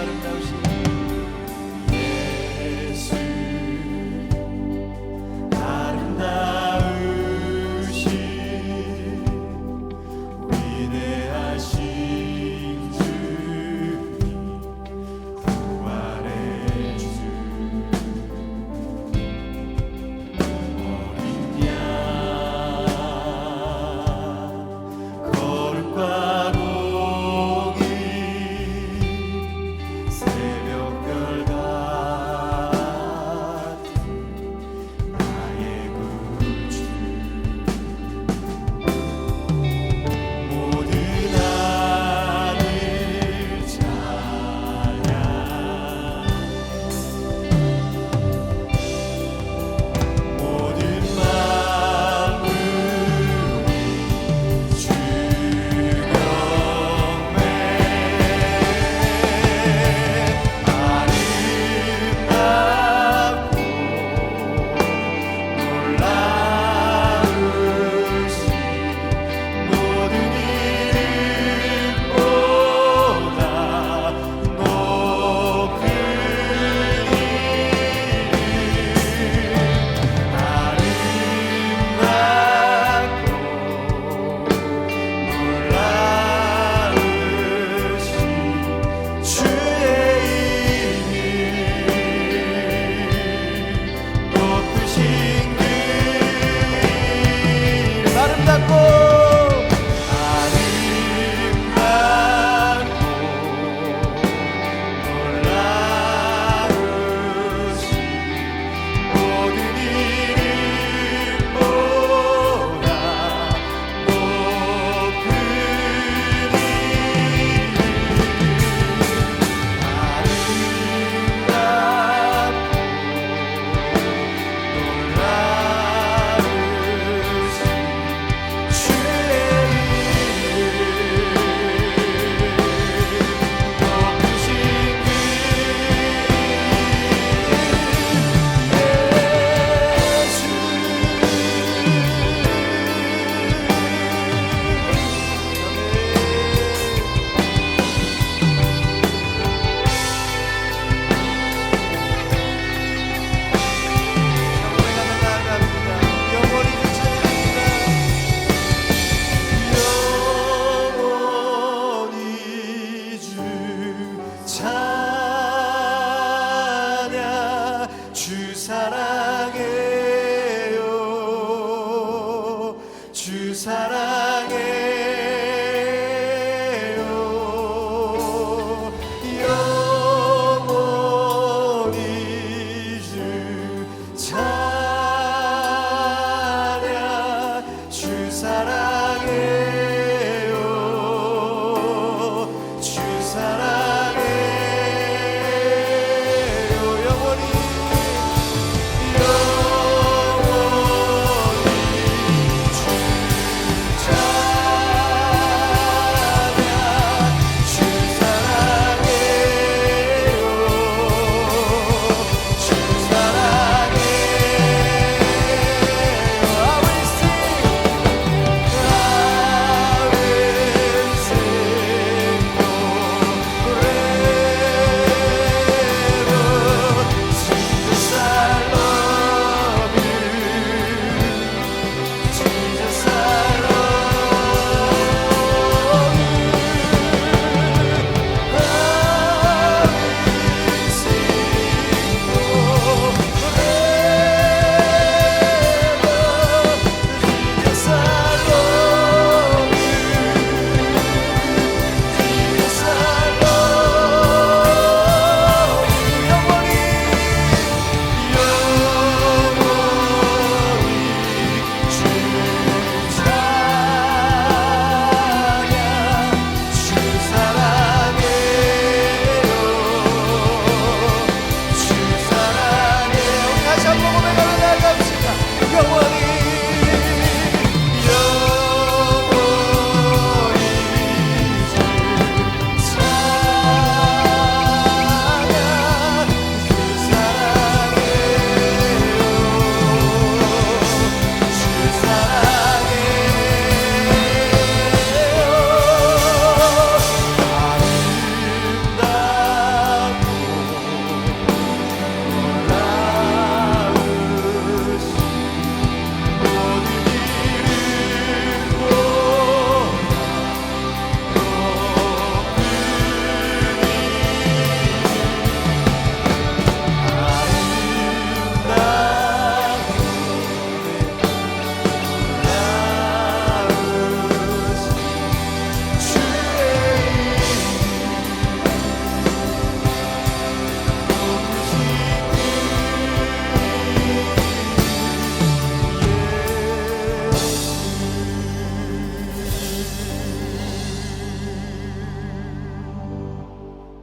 let him know she i don't Sara.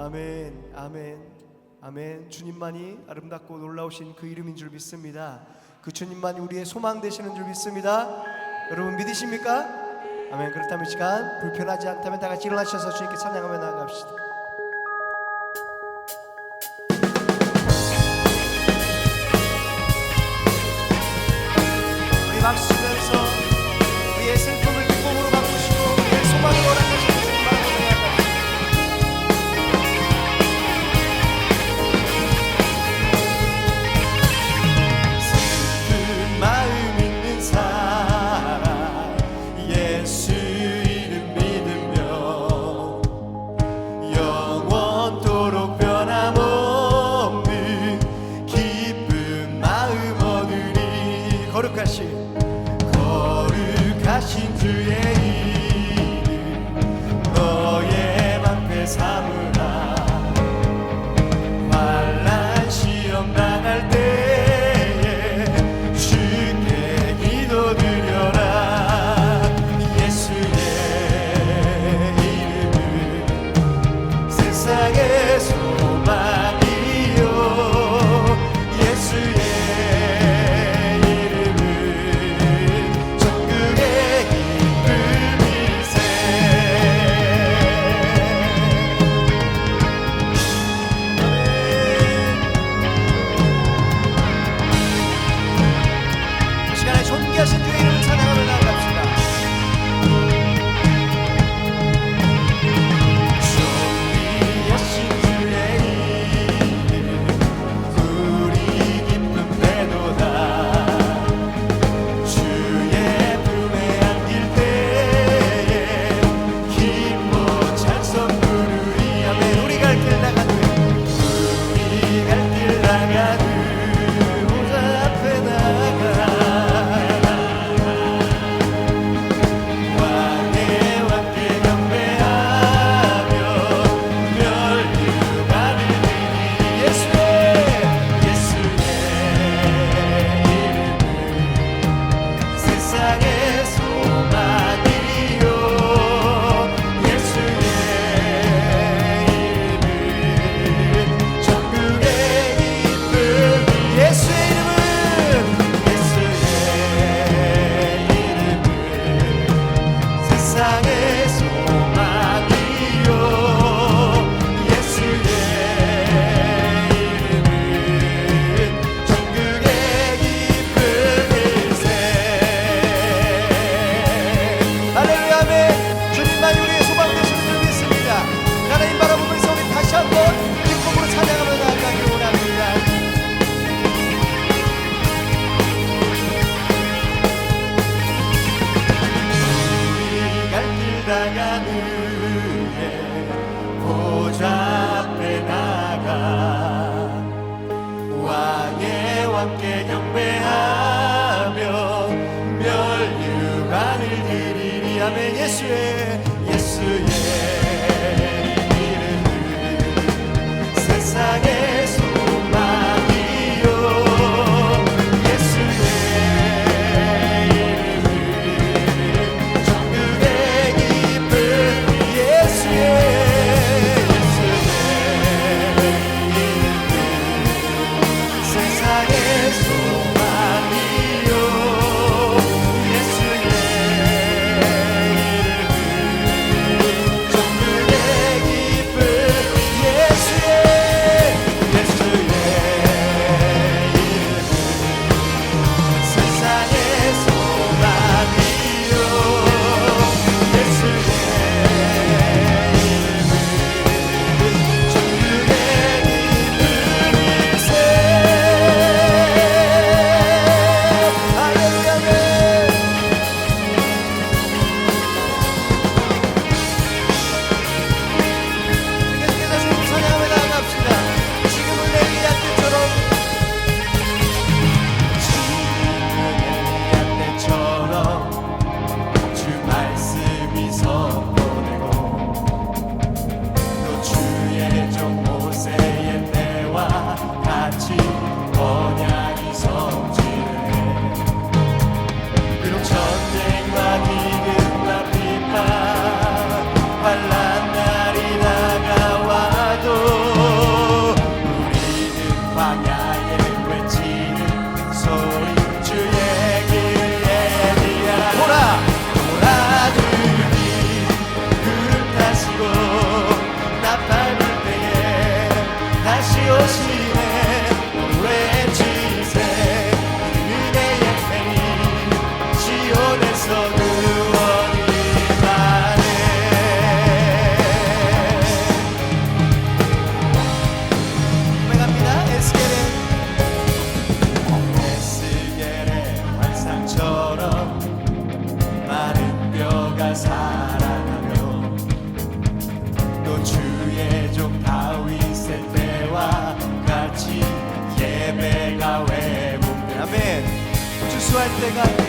아멘, 아멘, 아멘. 주님만이 아름답고 놀라우신 그 이름인 줄 믿습니다. 그 주님만이 우리의 소망 되시는 줄 믿습니다. 여러분 믿으십니까? 아멘. 그렇다면 시간 불편하지 않다면 다 같이 일어나셔서 주님께 찬양하며 나갑시다. 風が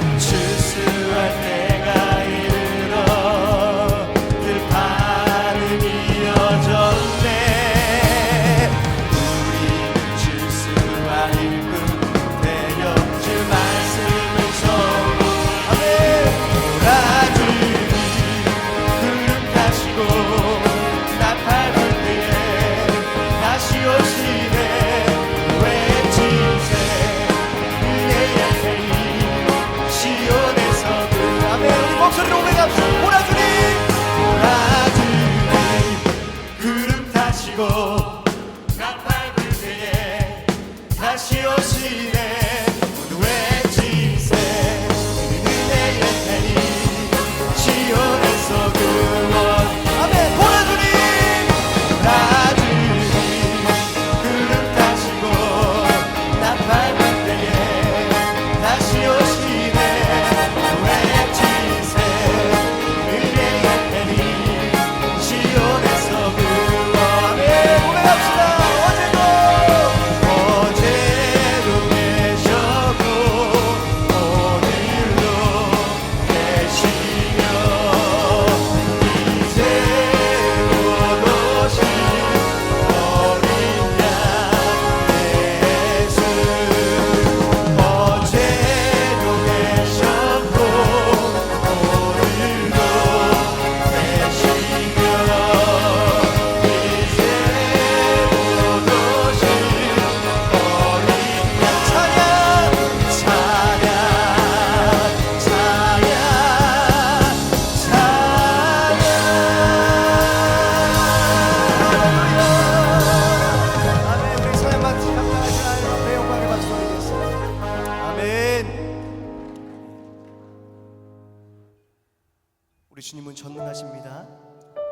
전능하십니다.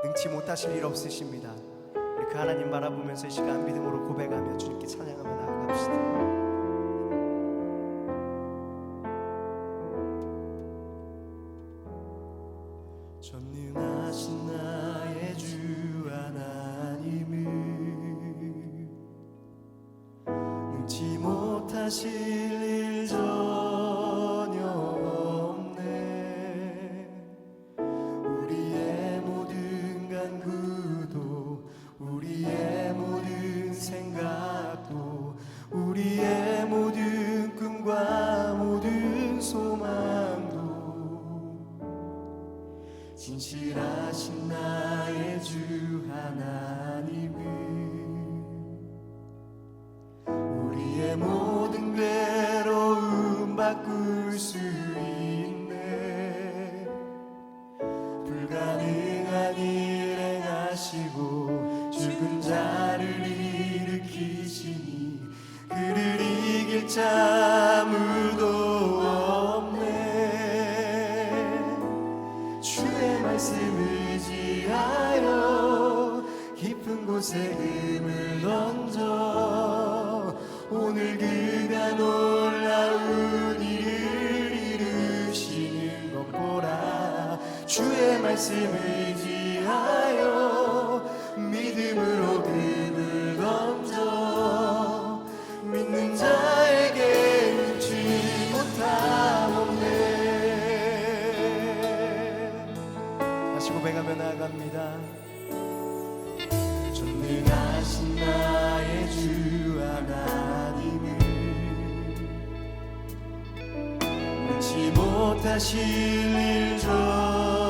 능치 못하실 일 없으십니다. 우리 그 하나님 바라보면서 이 시간 믿음으로 고백하며 주님께 찬양하며 나아갑시다. 말씀 의지하여 깊은 곳에 음을 던져 오늘 그가 놀라운 일을 이루시는 것 보라 주의 말씀을 못하실 일 좀.